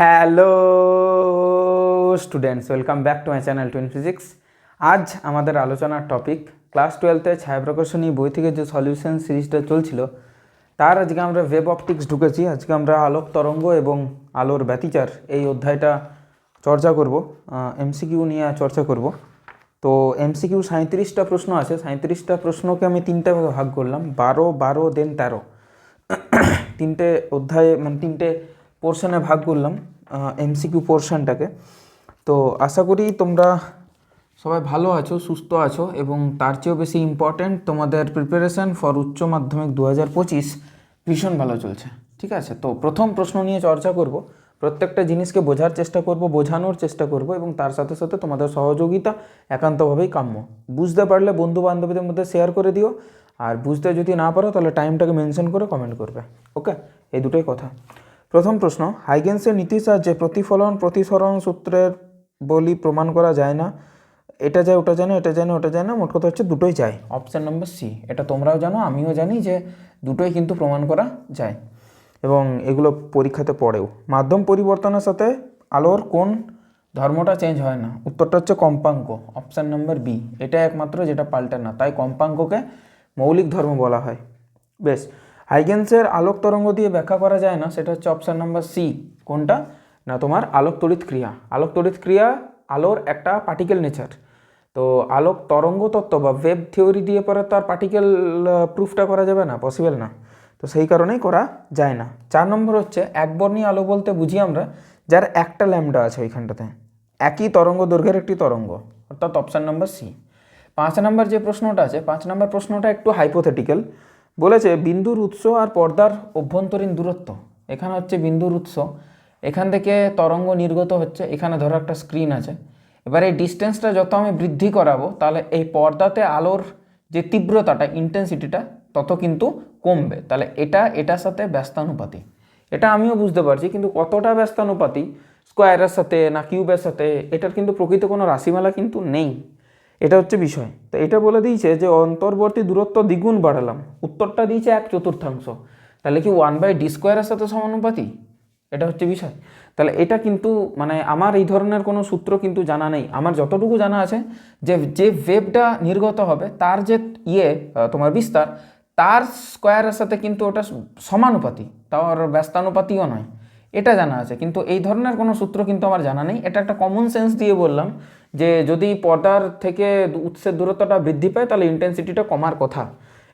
Hello students welcome back to my channel twin physics আজ আমাদের আলোচনার টপিক ক্লাস টুয়েলভে ছায়াপ্রকাশনী বই থেকে যে সলিউশন সিরিজটা চলছিল, তার আজকে আমরা ওয়েব অপটিক্স ঢুকেছি। আজকে আমরা আলোক তরঙ্গ এবং আলোর ব্যতিচার এই অধ্যায়টা চর্চা করব। এমসিকিউ নিয়ে চর্চা করব। তো এমসিকিউ সাঁত্রিশটা প্রশ্ন আছে। সাঁত্রিশটা প্রশ্নকে আমি তিনটে ভাগে ভাগ করলাম। বারো বারো দেন তেরো। তিনটে অধ্যায়ে মানে তিনটে পোর্শনে ভাগ করলাম এমসিকিউ পোর্শনটাকে তো আশা করি তোমরা সবাই ভালো আছো, সুস্থ আছো, এবং তার চেয়েও বেশি ইম্পর্ট্যান্ট তোমাদের প্রিপারেশন ফর উচ্চ মাধ্যমিক দু হাজার পঁচিশ ভীষণ ভালো চলছে। ঠিক আছে? তো প্রথম প্রশ্ন নিয়ে চর্চা করব। প্রত্যেকটা জিনিসকে বোঝার চেষ্টা করব, বোঝানোর চেষ্টা করব, এবং তার সাথে সাথে তোমাদের সহযোগিতা একান্তভাবেই কাম্য। বুঝতে পারলে বন্ধু বান্ধবীদের মধ্যে শেয়ার করে দিও, আর বুঝতে যদি না পারো, তাহলে টাইমটাকে মেনশন করে কমেন্ট করবে। ওকে এই দুটোই কথা। প্রথম প্রশ্ন, হাইগেন্সের নীতির সাহায্যে প্রতিফলন প্রতিসরণ সূত্রের বলি প্রমাণ করা যায় না। এটা যায়, ওটা জানে এটা জানে ওটা জানে মোট কথা হচ্ছে দুটোই যায়। অপশান নম্বর সি এটা তোমরাও জানো, আমিও জানি যে দুটোই কিন্তু প্রমাণ করা যায়। এবং এগুলো পরীক্ষাতে পড়েও। মাধ্যম পরিবর্তনের সাথে আলোর কোন ধর্মটা চেঞ্জ হয় না। উত্তরটা হচ্ছে কম্পাঙ্ক অপশান নম্বর বি এটা একমাত্র যেটা পাল্টে না, তাই কম্পাঙ্ককে মৌলিক ধর্ম বলা হয়। বেশ হাইগেন্সের আলোক তরঙ্গ দিয়ে ব্যাখ্যা করা যায় না, সেটা হচ্ছে অপশান নাম্বার সি কোনটা? না, তোমার আলোক তড়িৎ ক্রিয়া। আলোক তড়িৎ ক্রিয়া আলোর একটা পার্টিকেল নেচার তো আলোক তরঙ্গ তত্ত্ব বা ওয়েব থিওরি দিয়ে পরে তো আর পার্টিকেল প্রুফটা করা যাবে না পসিবল না। তো সেই কারণেই করা যায় না। চার নম্বর হচ্ছে, একবর্ণী আলো বলতে বুঝি আমরা, যার একটা ল্যামডা আছে ওইখানটাতে। একই তরঙ্গ দৈর্ঘ্যের একটি তরঙ্গ, অর্থাৎ অপশান নাম্বার সি পাঁচ নাম্বার যে প্রশ্নটা আছে, পাঁচ নম্বর প্রশ্নটা একটু হাইপোথেটিক্যাল বলেছে, বিন্দুর উৎস আর পর্দার অভ্যন্তরীণ দূরত্ব। এখানে হচ্ছে বিন্দুর উৎস। এখান থেকে তরঙ্গ নির্গত হচ্ছে। এখানে ধরো একটা স্ক্রিন আছে। এবার এই ডিস্টেন্সটা যত আমি বৃদ্ধি করাবো, তাহলে এই পর্দাতে আলোর যে তীব্রতাটা ইন্টেন্সিটিটা তত কিন্তু কমবে। তাহলে এটা, এটার সাথে ব্যস্তানুপাতি এটা আমিও বুঝতে পারছি, কিন্তু কতটা ব্যস্তানুপাতি স্কোয়ারের সাথে না কিউবের সাথে, এটার কিন্তু প্রকৃত কোনো রাশিমালা কিন্তু নেই। এটা হচ্ছে বিষয়। তো এটা বলে দিয়েছে যে অন্তর্বর্তী দূরত্ব দ্বিগুণ বাড়ালাম। উত্তরটা দিয়েছে এক চতুর্থাংশ। তাহলে কি ওয়ান বাই ডি স্কোয়ারের সাথে সমানুপাতি? এটা হচ্ছে বিষয়। তাহলে এটা কিন্তু মানে আমার এই ধরনের কোনো সূত্র কিন্তু জানা নেই। আমার যতটুকু জানা আছে যে যে ওয়েবটা নির্গত হবে, তার যে ইয়ে তোমার বিস্তার, তার স্কোয়ারের সাথে কিন্তু ওটা সমানুপাতি। তাও আর ব্যস্তানুপাতিও নয়। এটা জানা আছে। কিন্তু এই ধরনের কোনো সূত্র কিন্তু আমার জানা নেই। এটা একটা কমন সেন্স দিয়ে বললাম যে যদি পর্দার থেকে উৎসের দূরত্বটা বৃদ্ধি পায়, তাহলে ইন্টেন্সিটিটা কমার কথা।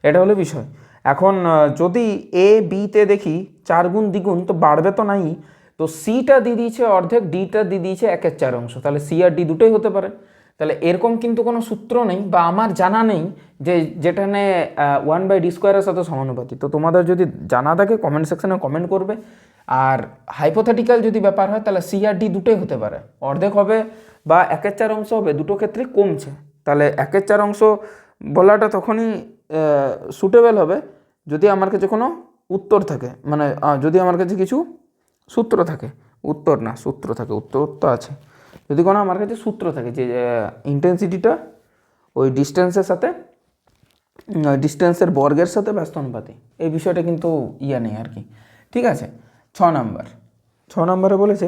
এটা হলো বিষয়। এখন যদি এ বিতে দেখি, চার গুণ দ্বিগুণ, তো বাড়বে তো নাই। তো সিটা দিয়ে দিয়েছে অর্ধেক ডিটা দিয়ে দিয়েছে একের চার অংশ। তাহলে সি আর ডি দুটোই হতে পারে। তাহলে এরকম কিন্তু কোনো সূত্র নেই বা আমার জানা নেই যে যেখানে ওয়ান বাই ডি স্কোয়ারের সাথে সমানুপাতি তো তোমাদের যদি জানা থাকে কমেন্ট সেকশনে কমেন্ট করবে। আর হাইপোথেটিক্যাল যদি ব্যাপার হয়, তাহলে সি আর ডি দুটোই হতে পারে। অর্ধেক হবে বা একের চার অংশ হবে, দুটো ক্ষেত্রে কমছে। তাহলে একের চার অংশ বলাটা তখনই সুটেবল হবে যদি আমার কাছে কোনো উত্তর থাকে। মানে যদি আমার কাছে কিছু সূত্র থাকে। উত্তর না, সূত্র থাকে, উত্তর তো আছে। যদি কোনো আমার কাছে সূত্র থাকে যে ইন্টেন্সিটিটা ওই ডিস্টেন্সের সাথে ডিস্টেন্সের বর্গের সাথে ব্যস্ত অনুপাতি। এই বিষয়টা কিন্তু ইয়া নেই আর কি। ঠিক আছে? ছ নাম্বার। ছ নম্বরে বলেছে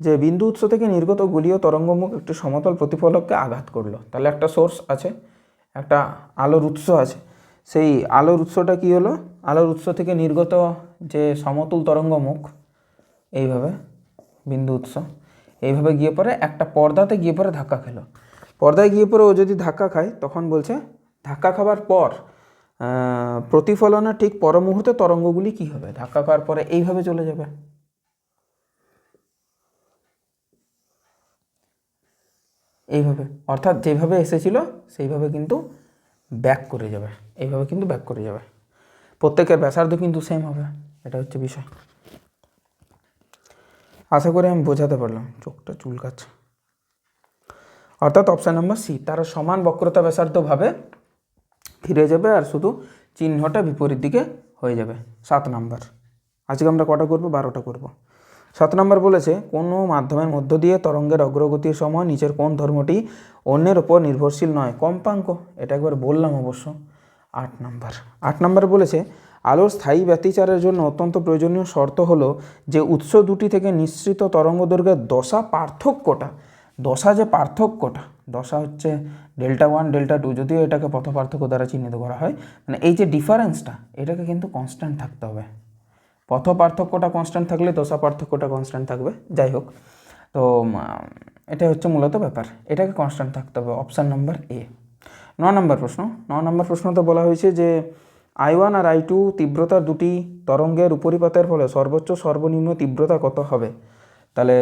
যে, বিন্দু উৎস থেকে নির্গত গলীয় তরঙ্গমুখ একটি সমতল প্রতিফলককে আঘাত করল। তাহলে একটা সোর্স আছে, একটা আলোর উৎস আছে। সেই আলোর উৎসটা কি হলো? আলোর উৎস থেকে নির্গত যে সমতুল তরঙ্গমুখ, এইভাবে বিন্দু উৎস। এইভাবে গিয়ে পরে একটা পর্দাতে গিয়ে পরে ধাক্কা খেলো। পর্দায় গিয়ে পরে ও যদি ধাক্কা খায়, তখন বলছে, ধাক্কা খাবার পর প্রতিফলনের ঠিক পর মুহূর্তে তরঙ্গগুলি কি হবে? ধাক্কা খাওয়ার পরে এইভাবে চলে যাবে। এইভাবে, অর্থাৎ যেভাবে এসেছিল, সেইভাবে কিন্তু ব্যাক করে যাবে। এইভাবে কিন্তু ব্যাক করে যাবে। প্রত্যেকের ব্যাসার্ধ কিন্তু সেম হবে। এটা হচ্ছে বিষয়। আশা করি আমি বোঝাতে পারলাম। চোখটা চুলকাচ্ছে। অর্থাৎ অপশান নাম্বার সি তারা সমান বক্রতা ব্যাসার্ধভাবে ফিরে যাবে আর শুধু চিহ্নটা বিপরীত দিকে হয়ে যাবে। সাত নাম্বার আজকে আমরা কটা করব? বারোটা করব। সাত নাম্বার বলেছে, কোনো মাধ্যমের মধ্য দিয়ে তরঙ্গের অগ্রগতির সময় নিচের কোন ধর্মটি অন্যের ওপর নির্ভরশীল নয়। কম্পাঙ্ক। এটা একবার বললাম অবশ্য। আট নাম্বার আট নাম্বার বলেছে আলোর স্থায়ী ব্যতিচারের জন্য অত্যন্ত প্রয়োজনীয় শর্ত হলো যে উৎস দুটি থেকে নিঃসৃত তরঙ্গদৈর্ঘ্যের দশা পার্থক্যটা। দশা যে পার্থক্যটা, দশা হচ্ছে ডেল্টা ওয়ান, ডেল্টা টু, যদিও এটাকে পথ পার্থক্য দ্বারা চিহ্নিত করা হয় মানে এই যে ডিফারেন্সটা, এটাকে কিন্তু কনস্ট্যান্ট থাকতে হবে। পথ পার্থক্যটা কনস্ট্যান্ট থাকলে দশা পার্থক্যটা কনস্ট্যান্ট থাকবে, যাই হোক। তো এটা হচ্ছে মূলত ব্যাপার, এটাকে কনস্ট্যান্ট থাকতে হবে অপশান নম্বর এ ন নম্বর প্রশ্ন, ন নম্বর প্রশ্নতে বলা হয়েছে যে আই ওয়ান আর আই টু তীব্রতার দুটি তরঙ্গের উপরিপাতের ফলে সর্বোচ্চ সর্বনিম্ন তীব্রতা কত হবে? তাহলে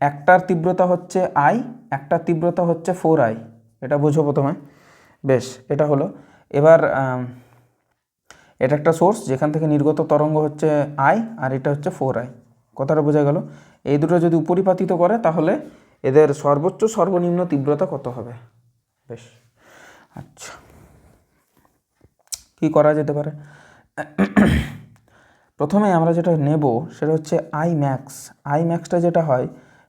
একটার তীব্রতা হচ্ছে আই, একটার তীব্রতা হচ্ছে ফোর আই। এটা বোঝো প্রথমে। বেশ, এটা হলো। এবার এটা একটা সোর্স, যেখান থেকে নির্গত তরঙ্গ হচ্ছে আই আর এটা হচ্ছে ফোর আই। কথাটা বোঝা গেল? এই দুটো যদি উপরিপাতিত করে, তাহলে এদের সর্বোচ্চ সর্বনিম্ন তীব্রতা কত হবে? বেশ আচ্ছা। কি করা যেতে পারে? প্রথমে আমরা যেটা নেব সেটা হচ্ছে আই ম্যাক্স আই ম্যাক্সটা যেটা হয়,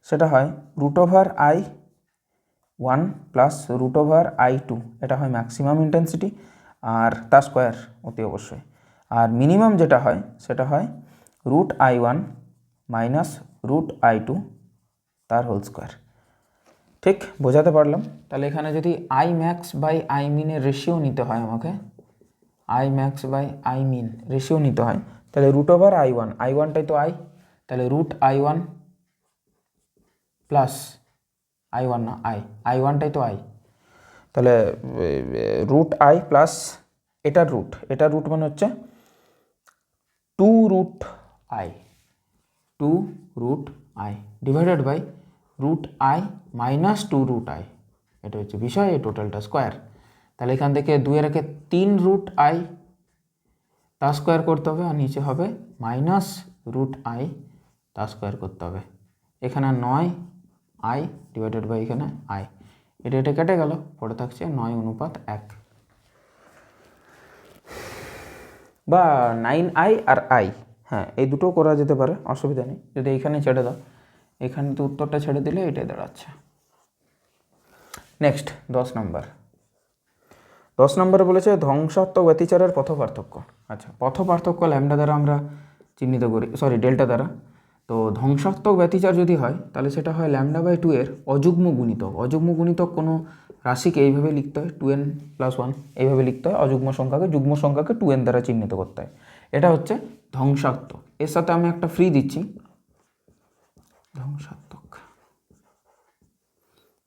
সেটা হয় root over I one plus root over I two এটা হয় ম্যাক্সিমাম ইন্টেন্সিটি আর তা স্কোয়ার অতি অবশ্যই। আর মিনিমাম যেটা হয়, সেটা হয় root I one minus root I two তার হোল স্কোয়ার ঠিক, বোঝাতে পারলাম? তাহলে এখানে যদি আই ম্যাক্স বাই আই মিনের রেশিও নিতে হয় আমাকে I max by I min ratio নিতে হয়। তাহলে root over I one I ওয়ানটাই তো আই তাহলে root I one plus I one না আই আই ওয়ানটাই তো আই তাহলে রুট আই প্লাস এটার রুট এটার রুট মানে হচ্ছে two root I two root I divided by root I minus two root I এটা হচ্ছে বিষয়, এই টোটালটা স্কোয়ার তাহলে এখান থেকে দুইয়ের একে তিন রুট আই তা স্কোয়ার করতে হবে আর নিচে হবে মাইনাস রুট আই তা স্কোয়ার করতে হবে। এখানে নয় আই ডিভাইডেড বাই এখানে আই এটা এটা কেটে গেল পড়ে থাকছে নয় অনুপাত এক। বা নাইন আই আর আই হ্যাঁ এই দুটো করা যেতে পারে, অসুবিধা নেই। যদি এইখানে ছেড়ে দাও, এখানে তো উত্তরটা ছেড়ে দিলে এটাই দাঁড়াচ্ছে। নেক্সট দশ নম্বর দশ নম্বরে বলেছে ধ্বংসাত্মক ব্যতিচারের পথ পার্থক্য আচ্ছা পথ পার্থক্য ল্যামডা দ্বারা আমরা চিহ্নিত করি সরি ডেল্টা দ্বারা। তো ধ্বংসাত্মক ব্যতিচার যদি হয়, তাহলে সেটা হয় ল্যামডা বাই টু এর অযুগ্ম গুণিতক। অযুগ্ম গুণিতক কোনো রাশিকে এইভাবে লিখতে হয়, টু এন প্লাস ওয়ান এইভাবে লিখতে হয়, অযুগ্ম সংখ্যাকে যুগ্ম সংখ্যাকে টু এন দ্বারা চিহ্নিত করতে হয়। এটা হচ্ছে ধ্বংসাত্মক। এর সাথে আমি একটা ফ্রি দিচ্ছি। ধ্বংসাত্মক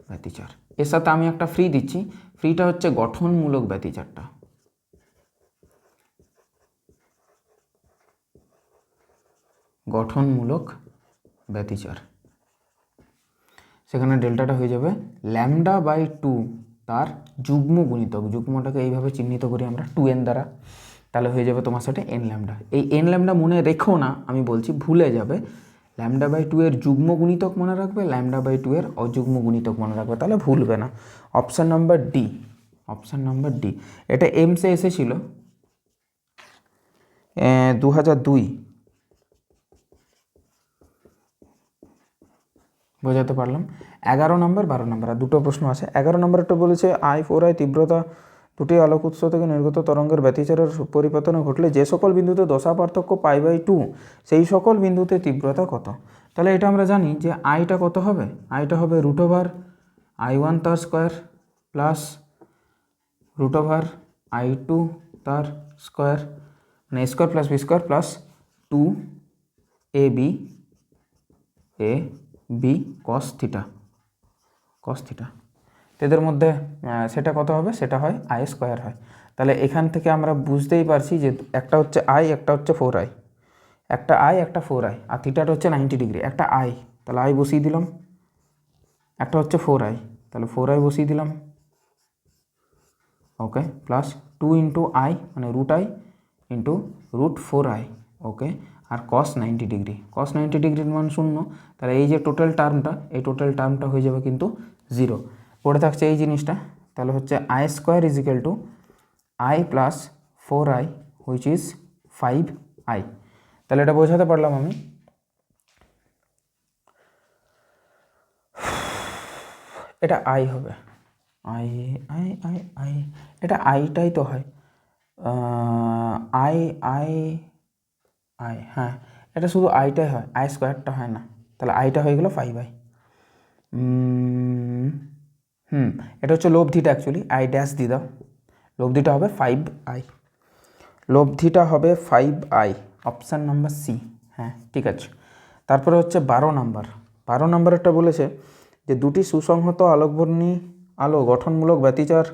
ব্যতিচার। এর সাথে আমি একটা ফ্রি দিচ্ছি। ফ্রিটা হচ্ছে গঠনমূলক ব্যতিচারটা। গঠনমূলক ব্যতিচার। সেখানে ডেল্টাটা হয়ে যাবে ল্যামডা বাই টু তার যুগ্ম গুণিতক। যুগ্মটাকে এইভাবে চিহ্নিত করি আমরা টু এন দ্বারা। তাহলে হয়ে যাবে তোমার সাথে এন ল্যামডা। এই এন ল্যামডা মনে রেখো না, আমি বলছি ভুলে যাবে। ল্যামডা বাই টু এর যুগ্ম গুণিতক মনে রাখবে, ল্যামডা বাই টু এর অযুগ্ম গুণিতক মনে রাখবে, তাহলে ভুলবে না। Option number D option number D এটা এমসে এসেছিল দু হাজার দুই। বোঝাতে পারলাম। এগারো নম্বর বারো নম্বর আর দুটো প্রশ্ন আছে। এগারো নম্বরটা বলেছে, আই, ফোর, আই, তীব্রতা দুটি আলোক উৎস থেকে নির্গত তরঙ্গের ব্যতিচারের পরিবর্তন ঘটলে যে সকল বিন্দুতে দশা পার্থক্য পাই বাই টু, সেই সকল বিন্দুতে তীব্রতা কত? তাহলে এটা আমরা জানি যে আইটা কত হবে? আইটা হবে রুট ওভার আই ওয়ান তার square plus root over I two তার স্কোয়ার মানে square plus B square plus two A B A B cos theta cos theta এদের মধ্যে সেটা কত হবে? সেটা হয় আই স্কোয়ার হয়। তাহলে এখান থেকে আমরা বুঝতেই পারছি যে একটা হচ্ছে আই একটা হচ্ছে ফোর আই একটা আই একটা ফোর আই আর থিটাটা হচ্ছে নাইনটি ডিগ্রি একটা আই তাহলে আই বসিয়ে দিলাম। একটা হচ্ছে ফোর আই তাহলে ফোর আই বসিয়ে দিলাম। Okay plus two into I মানে root I into root four I okay, R cos ninety degree cos ninety ডিগ্রির মান শূন্য। তাহলে এই যে টোটাল টার্মটা এই টোটাল টার্মটা হয়ে যাবে কিন্তু জিরো পড়ে থাকছে এই জিনিসটা, তাহলে হচ্ছে I square is equal to I plus four I which is five I তাহলে এটা বোঝাতে পারলাম আমি। এটা আই হবে। আই আই আই আই এটা আইটাই তো হয়। আই আই আই হ্যাঁ এটা শুধু আইটাই হয়। আই স্কোয়ারটা হয় না। তাহলে আইটা হয়ে গেলো ফাইভ আই হুম, এটা হচ্ছে লব্ধিটা অ্যাকচুয়ালি আই ড্যাশ দিয়ে দাও লব্ধিটা হবে ফাইভ আই লব্ধিটা হবে five I option number C হ্যাঁ ঠিক আছে। তারপরে হচ্ছে বারো নাম্বার বারো নাম্বারটা বলেছে যে দুটি সুসংহত আলোকবর্ণী আলো গঠনমূলক ব্যতিচার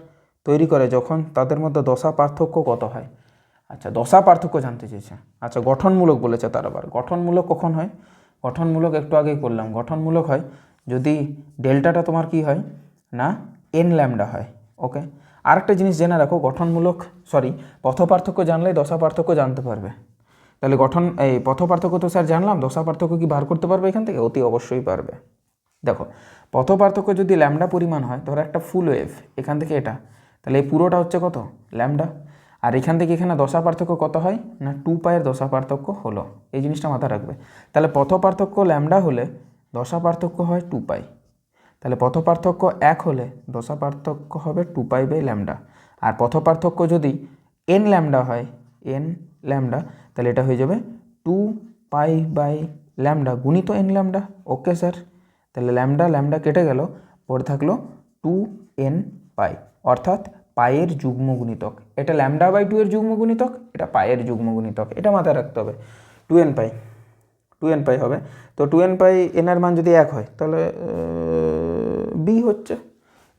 তৈরি করে যখন তাদের মধ্যে দশা পার্থক্য কত হয়? আচ্ছা দশা পার্থক্য জানতে চেয়েছে। আচ্ছা গঠনমূলক বলেছে তার আবার। গঠনমূলক কখন হয়? গঠনমূলক একটু আগেই করলাম। গঠনমূলক হয় যদি ডেল্টাটা তোমার কি হয়? না? এন ল্যামডা হয় ওকে আরেকটা জিনিস জেনে রাখো, গঠনমূলক সরি পথ পার্থক্য জানলে দশা পার্থক্য জানতে পারবে। তাহলে গঠন, এই পথ পার্থক্য তো স্যার জানলাম দশা পার্থক্য কি বার করতে পারবে এখান থেকে? অতি অবশ্যই পারবে। দেখো পথ পার্থক্য যদি ল্যামডা পরিমাণ হয়, ধরো একটা ফুল ওয়েভ এখান থেকে এটা, তাহলে এই পুরোটা হচ্ছে কত? ল্যামডা আর এখান থেকে এখানে দশা পার্থক্য কত হয়? না টু পায়ের দশা পার্থক্য হলো। এই জিনিসটা মাথায় রাখবে। তাহলে পথ পার্থক্য ল্যামডা হলে দশা পার্থক্য হয় টু পাই তাহলে পথ পার্থক্য এক হলে দশা পার্থক্য হবে টু পাই বাই ল্যামডা আর পথ পার্থক্য যদি এন ল্যামডা হয় এন ল্যামডা তাহলে এটা হয়ে যাবে টু পাই বাই ল্যামডা গুণিত এন ল্যামডা ওকে স্যার তাহলে ল্যামডা ল্যামডা কেটে গেল, পরে থাকল টু এন পাই অর্থাৎ পায়ের যুগ্ম গুণিতক। এটা ল্যামডা বাই টু এর যুগ্ম গুণিতক, এটা পায়ের যুগ্ম গুণিতক। এটা মাথায় রাখতে হবে। Two N pi two N pi হবে। তো টু এন পাই এনের মান যদি এক হয়, তাহলে বি হচ্ছে।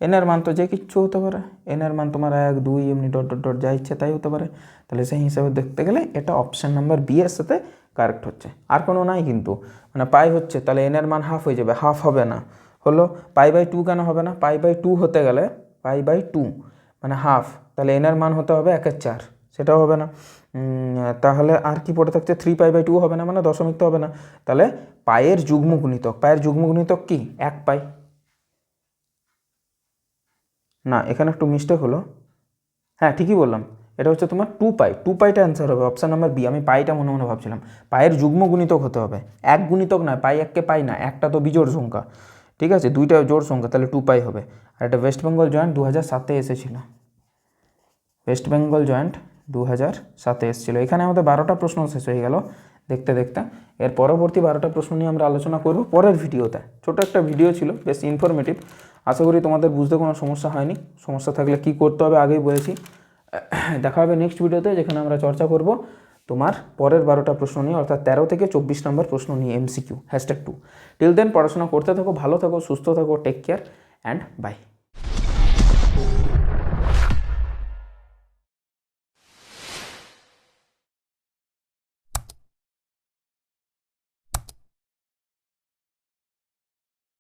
এনের মান তো যে কিচ্ছু হতে পারে। এনের মান তোমার এক, দুই, এমনি ডট ডট ডট যা ইচ্ছে তাই হতে পারে। তাহলে সেই হিসাবে দেখতে গেলে এটা অপশান নাম্বার বি এর সাথে কারেক্ট হচ্ছে। আর কোনো নাই কিন্তু। মানে পাই হচ্ছে, তাহলে এনের মান হাফ হয়ে যাবে। হাফ হবে না। হলো পাই বাই টু কেন হবে না? পাই বাই টু হতে গেলে পাই বাই টু মানে হাফ তাহলে এনের মান হতে হবে একের চার। সেটাও হবে না। তাহলে আর কি পড়ে থাকছে? থ্রি পাই বাই টু হবে না মানে দশমিক তো হবে না। তাহলে পায়ের যুগ্ম গুণিতক। পায়ের যুগ্ম গুণিতক কি? এক পাই না, এখানে একটু মিস্টেক হলো। হ্যাঁ ঠিকই বললাম। এটা হচ্ছে তোমার টু পাই টু পাইটা অ্যান্সার হবে। অপশান নাম্বার বি আমি পাইটা মনে মনে ভাবছিলাম। পায়ের যুগ্ম গুণিতক হতে হবে। এক গুণিতক নয় পাই এককে পাই না। একটা তো বিজোড় সংখ্যা। ঠিক আছে? দুইটা জোড় সংখ্যা, তাহলে টু পাই হবে। আর এটা ওয়েস্ট বেঙ্গল জয়েন্ট দু হাজার সাতে এসেছিল। ওয়েস্ট বেঙ্গল জয়েন্ট দু হাজার সাতে এসেছিল। এখানে আমাদের বারোটা প্রশ্ন শেষ হয়ে গেল দেখতে দেখতে। এর পরবর্তী বারোটা প্রশ্ন নিয়ে আমরা আলোচনা করব পরের ভিডিওতে। ছোটো একটা ভিডিও ছিল, বেশ ইনফরমেটিভ আশা করি তোমাদের বুঝতে কোনো সমস্যা হয়নি। সমস্যা থাকলে কি করতে হবে আগেই বলেছি। দেখা হবে নেক্সট ভিডিওতে যেখানে আমরা চর্চা করব তোমার পরের বারোটা প্রশ্ন নিয়ে, অর্থাৎ তেরো থেকে চব্বিশ নম্বর প্রশ্ন নিয়ে MCQ hashtag to till then পড়াশোনা করতে থাকো, ভালো থাকো, সুস্থ থাকো টেক কেয়ার অ্যান্ড বাই